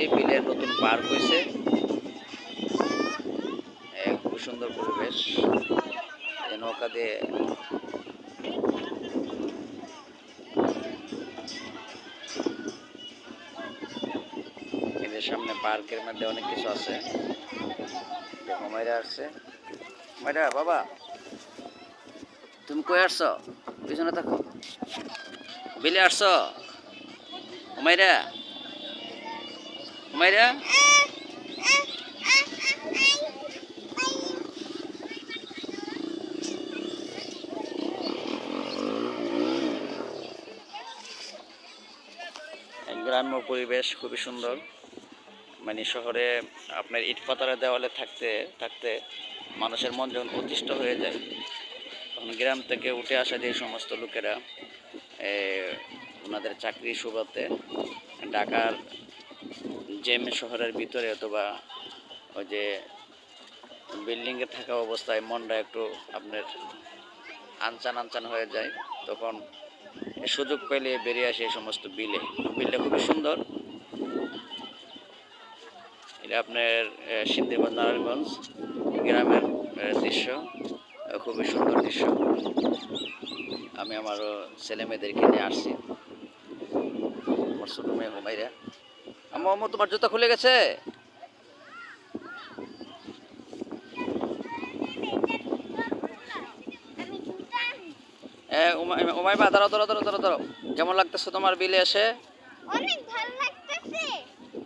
আসছি বিলের নতুন পার্ক হয়েছে খুব সুন্দর পরিবেশ। নৌকা দিয়ে সামনে পার্কের মধ্যে অনেক কিছু আছে। মাইরা আসছে। মাইরা, বাবা, তুমি কই আসছো? পিছনে থাকো। বিলে আসছো? মাইরা মাইরা? গ্রাম্য পরিবেশ খুবই সুন্দর। মানে শহরে আপনার ইট পাতারা দেওয়ালে থাকতে থাকতে মানুষের মন যখন অতিষ্ঠ হয়ে যায়, তখন গ্রাম থেকে উঠে আসা যে সমস্ত লোকেরা ওনাদের চাকরি সুবাদে ঢাকার জেম শহরের ভিতরে অথবা ওই যে বিল্ডিংয়ে থাকা অবস্থায় মনটা একটু আপনার আনচান আনচান হয়ে যায়, তখন সুযোগ পেলে বেরিয়ে আসে এই সমস্ত বিলে। বিলটা খুবই সুন্দর। এটা আপনার সিদ্ধিবাদ নারায়ণগঞ্জ গ্রামের দৃশ্য। খুবই সুন্দর দৃশ্য। আমি আমারও ছেলে মেয়েদেরকে নিয়ে আসছি। আমার ছোটো মেয়ে হুমাইরা আম্মু তোমার জুতা খুলে গেছে? এ, উমাইমা দাঁড়াও দাঁড়াও দাঁড়াও দাঁড়াও দাঁড়াও। কেমন লাগতেছে তোমার বিলে এসে? অনেক ভালো লাগতেছে।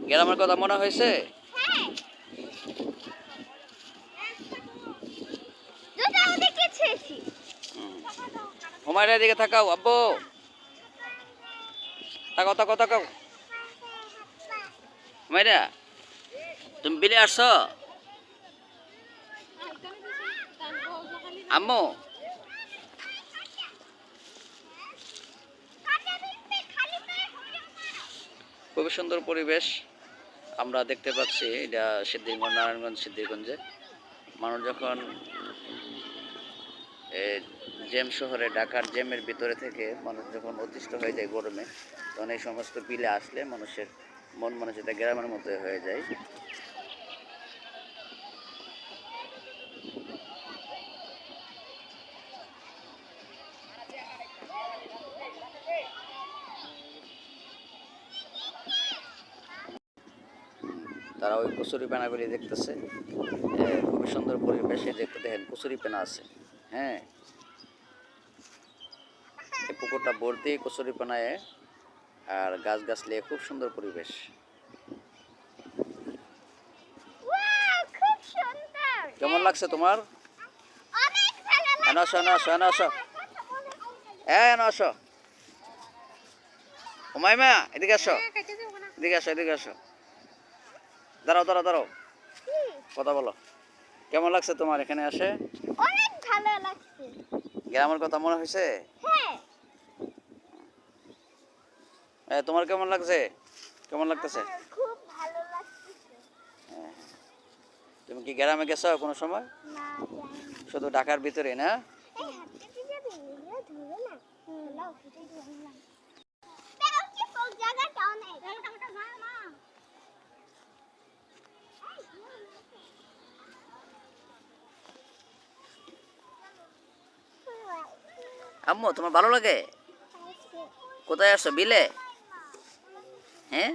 গ্রামের কথা মনে হয়েছে? হ্যাঁ। হুমায়রা দিকে থাকাও আব্বু। তাকাও তাকাও তাকাও। হুমায়রা তুমি বিলে আসছো? আম্মু। খুবই সুন্দর পরিবেশ আমরা দেখতে পাচ্ছি, এটা সিদ্ধিরগঞ্জ, নারায়ণগঞ্জ, সিদ্ধিরগঞ্জে। মানুষ যখন জেম শহরে, ঢাকার জেমের ভিতরে থেকে মানুষ যখন অতিষ্ঠ হয়ে যায় গরমে, তখন এই সমস্ত বিলে আসলে মানুষের মন মানসিকতা গ্রামের মতো হয়ে যায়। তারা ওই কচুরি পেনাগুলি দেখতেছে। খুবই সুন্দর পরিবেশ যে দেখেন, কচুরি পেনা আছে। হ্যাঁ। এই পুকুরটা ভর্তি কচুরি পেনায় আর গাছ গাছলিয়ে খুব সুন্দর পরিবেশ। কেমন লাগছে তোমার? এদিকে আসো। এদিকে আসো এদিকে আসো। দাঁড়াও দাঁড়াও দাঁড়াও। কথা বলো। কেমন লাগছে তোমার এখানে আসে অনেক ভালো লাগছে। গ্রামের কথা মনে হয়েছে? হ্যাঁ। তোমার কেমন লাগছে? কেমন লাগতেছে? খুব ভালো লাগতেছে। তুমি কি গ্রামে গেছো কোনো সময়? শুধু ঢাকার ভিতরে না? আম্মু তোমার ভালো লাগে? কোথায় আসছো বিলে? হ্যাঁ